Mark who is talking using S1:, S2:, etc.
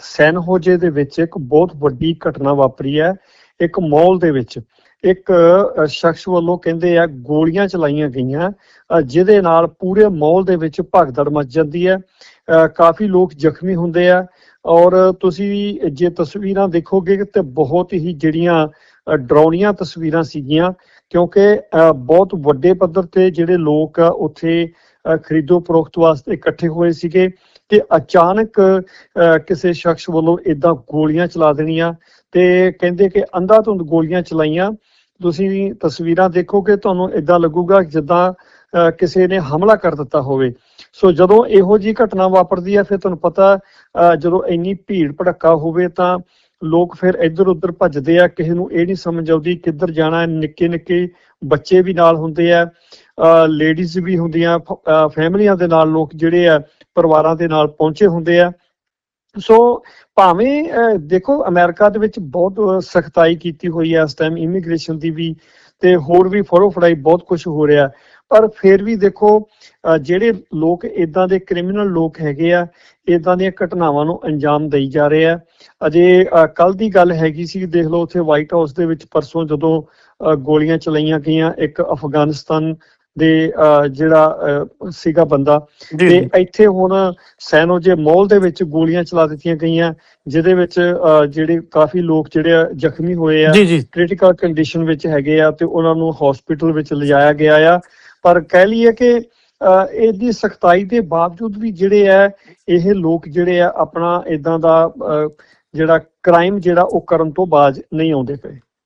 S1: ਸੈਨ ਹੋਜੇ ਦੇ ਵਿੱਚ ਇੱਕ ਬਹੁਤ ਵੱਡੀ ਘਟਨਾ ਵਾਪਰੀ ਹੈ ਇੱਕ ਮਾਲ ਦੇ ਵਿੱਚ। ਇੱਕ ਸ਼ਖਸ ਵੱਲੋਂ ਕਹਿੰਦੇ ਆ ਗੋਲੀਆਂ ਚਲਾਈਆਂ ਗਈਆਂ ਜਿਹਦੇ ਨਾਲ ਪੂਰੇ ਮਾਲ ਦੇ ਵਿੱਚ ਭਗਦੜ ਮਚ ਜਾਂਦੀ ਹੈ। ਅ, ਕਾਫੀ ਲੋਕ ਜ਼ਖਮੀ ਹੁੰਦੇ ਆ। ਔਰ ਤੁਸੀਂ ਜੇ ਤਸਵੀਰਾਂ ਦੇਖੋਗੇ ਤੇ ਬਹੁਤ ਹੀ ਜਿਹੜੀਆਂ ਡਰਾਉਣੀਆਂ ਤਸਵੀਰਾਂ ਸੀਗੀਆਂ ਕਿਉਂਕਿ ਬਹੁਤ ਵੱਡੇ ਪੱਧਰ ਤੇ ਜਿਹੜੇ ਲੋਕ ਉੱਥੇ ਖਰੀਦੋ ਫਰੋਖਤ ਵਾਸਤੇ ਇਕੱਠੇ ਹੋਏ ਸੀਗੇ ਤੇ ਅਚਾਨਕ ਕਿਸੇ ਸ਼ਖਸ ਵੱਲੋਂ ਇਦਾਂ ਗੋਲੀਆਂ ਚਲਾ ਦੇਣੀਆਂ ਤੇ ਕਹਿੰਦੇ ਕਿ ਅੰਧਾਧੁੰਦ ਗੋਲੀਆਂ ਚਲਾਈਆਂ। ਤੁਸੀਂ ਤਸਵੀਰਾਂ ਦੇਖੋਗੇ ਤੁਹਾਨੂੰ ਇਦਾਂ ਲੱਗੂਗਾ ਜਿੱਦਾਂ ਅ, ਕਿਸੇ ਨੇ ਹਮਲਾ ਕਰ ਦਿੱਤਾ ਹੋਵੇ। ਸੋ ਜਦੋਂ ਇਹੋ ਜੀ ਘਟਨਾ ਵਾਪਰਦੀ ਹੈ ਫਿਰ ਤੁਹਾਨੂੰ ਪਤਾ ਅ, ਜਦੋਂ ਇੰਨੀ ਭੀੜ ਭੜੱਕਾ ਹੋਵੇ ਤਾਂ ਲੋਕ ਫਿਰ ਇੱਧਰ ਉੱਧਰ ਭੱਜਦੇ ਆ, ਕਿਸੇ ਨੂੰ ਇਹ ਨਹੀਂ ਸਮਝ ਆਉਂਦੀ ਕਿੱਧਰ ਜਾਣਾ ਨਿੱਕੇ ਨਿੱਕੇ ਬੱਚੇ ਵੀ ਨਾਲ ਹੁੰਦੇ ਆ ਲੇਡੀਜ਼ ਵੀ ਹੁੰਦੀਆਂ ਫੈਮਲੀਆਂ ਦੇ ਨਾਲ ਲੋਕ ਜਿਹੜੇ ਆ, ਪਰਿਵਾਰਾਂ ਦੇ ਨਾਲ ਪਹੁੰਚੇ ਹੁੰਦੇ ਆ। ਸੋ ਭਾਵੇਂ ਦੇਖੋ ਅਮਰੀਕਾ ਦੇ ਵਿੱਚ ਬਹੁਤ ਸਖਤਾਈ ਕੀਤੀ ਹੋਈ ਹੈ ਇਸ ਟਾਈਮ ਇਮੀਗ੍ਰੇਸ਼ਨ ਦੀ ਵੀ, ਤੇ ਹੋਰ ਵੀ ਫੜੋ ਫੜਾਈ ਬਹੁਤ ਕੁਝ ਹੋ ਰਿਹਾ। ਪਰ ਫਿਰ ਵੀ ਦੇਖੋ ਜਿਹੜੇ ਲੋਕ ਇਦਾਂ ਦੇ ਕ੍ਰਿਮੀਨਲ ਲੋਕ ਹੈਗੇ ਆ ਇਦਾਂ ਦੀਆਂ ਘਟਨਾਵਾਂ ਨੂੰ ਅੰਜਾਮ ਦੇਈ ਜਾ ਰਹੇ ਆ। ਅਜੇ ਕੱਲ ਦੀ ਗੱਲ ਹੈਗੀ ਸੀ ਦੇਖ ਲਓ ਉੱਥੇ ਵਾਈਟ ਹਾਊਸ ਦੇ ਵਿੱਚ ਪਰਸੋਂ ਜਦੋਂ ਗੋਲੀਆਂ ਚਲਾਈਆਂ ਗਈਆਂ ਇੱਕ ਅਫਗਾਨਿਸਤਾਨ ਦੇ ਜਿਹੜਾ ਸੀਗਾ ਬੰਦਾ ਤੇ ਇੱਥੇ ਹੁਣ ਸੈਨੋਜੇ ਮਾਲ ਦੇ ਵਿੱਚ ਗੋਲੀਆਂ ਚਲਾ ਦਿੱਤੀਆਂ ਗਈਆਂ ਜਿਹਦੇ ਵਿੱਚ ਜਿਹੜੇ ਕਾਫੀ ਲੋਕ ਜਿਹੜੇ ਆ ਜ਼ਖਮੀ ਹੋਏ ਆ ਕ੍ਰਿਟੀਕਲ ਕੰਡੀਸ਼ਨ ਵਿੱਚ ਹੈਗੇ ਆ ਤੇ ਉਹਨਾਂ ਨੂੰ ਹਸਪੀਟਲ ਵਿੱਚ ਲਿਜਾਇਆ ਗਿਆ ਆ। ਪਰ ਕਹਿ ਲਈਏ ਕਿ ਅ, ਇਹਦੀ ਸਖਤਾਈ ਦੇ ਬਾਵਜੂਦ ਵੀ ਜਿਹੜੇ ਆ ਇਹ ਲੋਕ ਜਿਹੜੇ ਆ ਆਪਣਾ ਇਦਾਂ ਦਾ ਅ, ਜਿਹੜਾ ਕ੍ਰਾਈਮ ਜਿਹੜਾ ਉਹ ਕਰਨ ਤੋਂ ਬਾਜ ਨਹੀਂ ਆਉਂਦੇ ਪਏ।